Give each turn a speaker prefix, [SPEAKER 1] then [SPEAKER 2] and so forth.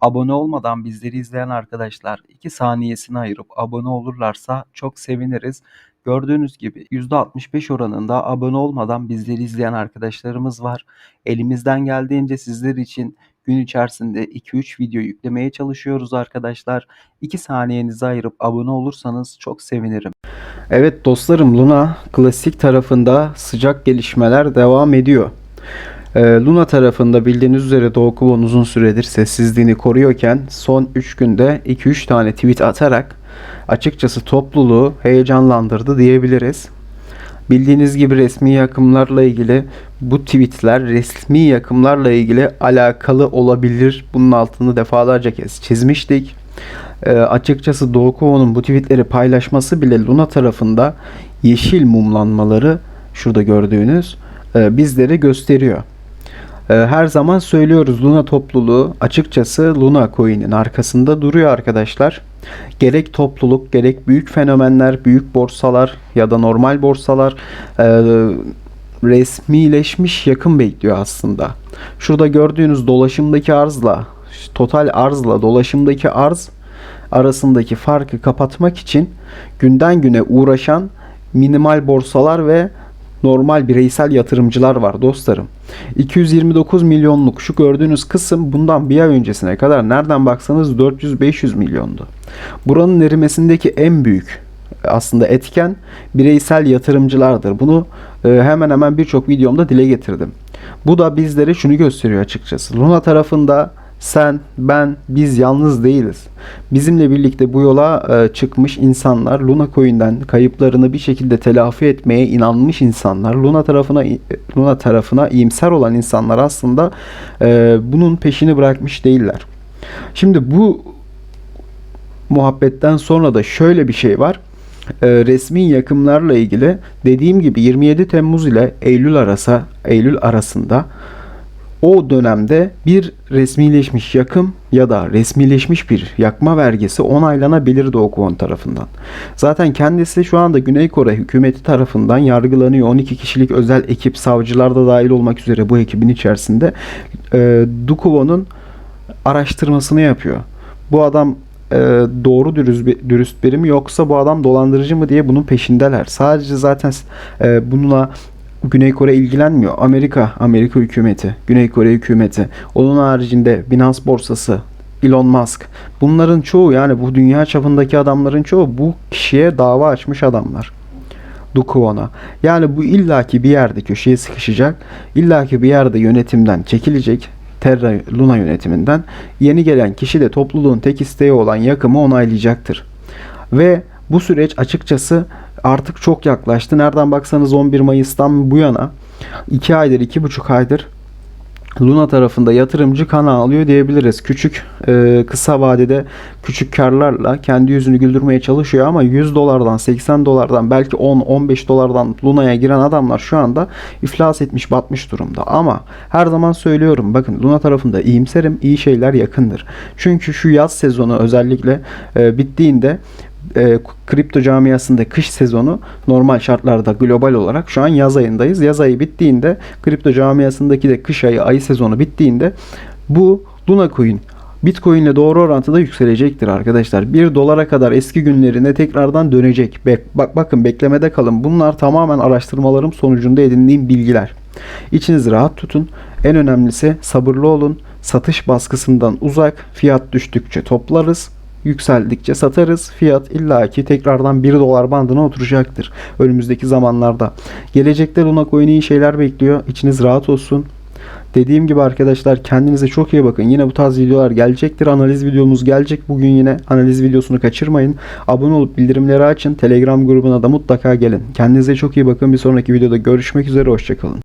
[SPEAKER 1] Abone olmadan bizleri izleyen arkadaşlar 2 saniyesini ayırıp abone olurlarsa çok seviniriz. Gördüğünüz gibi %65 oranında abone olmadan bizleri izleyen arkadaşlarımız var. Elimizden geldiğince sizler için gün içerisinde 2-3 video yüklemeye çalışıyoruz arkadaşlar. 2 saniyenizi ayırıp abone olursanız çok sevinirim. Evet dostlarım Luna klasik tarafında sıcak gelişmeler devam ediyor. Ee, Luna tarafında bildiğiniz üzere Doğu Kulon uzun süredir sessizliğini koruyorken son 3 günde 2-3 tane tweet atarak açıkçası topluluğu heyecanlandırdı diyebiliriz. Bildiğiniz gibi resmi yakımlarla ilgili bu tweetler resmi yakımlarla ilgili alakalı olabilir. Bunun altını defalarca kez çizmiştik. Ee, açıkçası Doğu Kulon'un bu tweetleri paylaşması bile Luna tarafında yeşil mumlanmaları şurada gördüğünüz e, bizlere gösteriyor. Ee, Her zaman söylüyoruz Luna topluluğu açıkçası Luna Coin'in arkasında duruyor arkadaşlar. Gerek topluluk gerek büyük fenomenler, büyük borsalar ya da normal borsalar e, resmileşmiş yakın bekliyor aslında. Şurada gördüğünüz dolaşımdaki arzla total arzla dolaşımdaki arz arasındaki farkı kapatmak için günden güne uğraşan minimal borsalar ve normal bireysel yatırımcılar var dostlarım. 229 milyonluk şu gördüğünüz kısım bundan bir ay öncesine kadar nereden baksanız 400-500 milyondu. Buranın erimesindeki en büyük aslında etken bireysel yatırımcılardır. Bunu e, hemen hemen birçok videomda dile getirdim. Bu da bizlere şunu gösteriyor açıkçası. Luna tarafında sen, ben, biz yalnız değiliz. Bizimle birlikte bu yola e, çıkmış insanlar, Luna Coin'den kayıplarını bir şekilde telafi etmeye inanmış insanlar, Luna tarafına Luna tarafına iyimser olan insanlar aslında e, bunun peşini bırakmış değiller. Şimdi bu muhabbetten sonra da şöyle bir şey var. E, resmi yakımlarla ilgili dediğim gibi 27 Temmuz ile Eylül arası Eylül arasında o dönemde bir resmileşmiş yakım ya da resmileşmiş bir yakma vergisi onaylanabilir Doğu Kuon tarafından. Zaten kendisi şu anda Güney Kore hükümeti tarafından yargılanıyor. 12 kişilik özel ekip savcılar da dahil olmak üzere bu ekibin içerisinde e, Dukuvo'nun araştırmasını yapıyor. Bu adam e, doğru dürüst, dürüst biri mi yoksa bu adam dolandırıcı mı diye bunun peşindeler. Sadece zaten e, bununla Güney Kore ilgilenmiyor. Amerika, Amerika hükümeti, Güney Kore hükümeti, onun haricinde Binance borsası, Elon Musk. Bunların çoğu yani bu dünya çapındaki adamların çoğu bu kişiye dava açmış adamlar. Dukuon'a. Yani bu illaki bir yerde köşeye sıkışacak. illaki bir yerde yönetimden çekilecek. Terra Luna yönetiminden. Yeni gelen kişi de topluluğun tek isteği olan yakımı onaylayacaktır. Ve bu süreç açıkçası artık çok yaklaştı. Nereden baksanız 11 Mayıs'tan bu yana 2 aydır, 2,5 aydır Luna tarafında yatırımcı kan alıyor diyebiliriz. Küçük e, kısa vadede küçük karlarla kendi yüzünü güldürmeye çalışıyor ama 100 dolardan 80 dolardan belki 10-15 dolardan Luna'ya giren adamlar şu anda iflas etmiş batmış durumda. Ama her zaman söylüyorum bakın Luna tarafında iyimserim iyi şeyler yakındır. Çünkü şu yaz sezonu özellikle e, bittiğinde e, kripto camiasında kış sezonu normal şartlarda global olarak şu an yaz ayındayız. Yaz ayı bittiğinde kripto camiasındaki de kış ayı ay sezonu bittiğinde bu Luna Coin Bitcoin ile doğru orantıda yükselecektir arkadaşlar. 1 dolara kadar eski günlerine tekrardan dönecek. Bek, bak bakın beklemede kalın. Bunlar tamamen araştırmalarım sonucunda edindiğim bilgiler. İçinizi rahat tutun. En önemlisi sabırlı olun. Satış baskısından uzak. Fiyat düştükçe toplarız yükseldikçe satarız. Fiyat illaki tekrardan 1 dolar bandına oturacaktır önümüzdeki zamanlarda. Gelecekte Luna Coin iyi şeyler bekliyor. İçiniz rahat olsun. Dediğim gibi arkadaşlar kendinize çok iyi bakın. Yine bu tarz videolar gelecektir. Analiz videomuz gelecek. Bugün yine analiz videosunu kaçırmayın. Abone olup bildirimleri açın. Telegram grubuna da mutlaka gelin. Kendinize çok iyi bakın. Bir sonraki videoda görüşmek üzere. Hoşçakalın.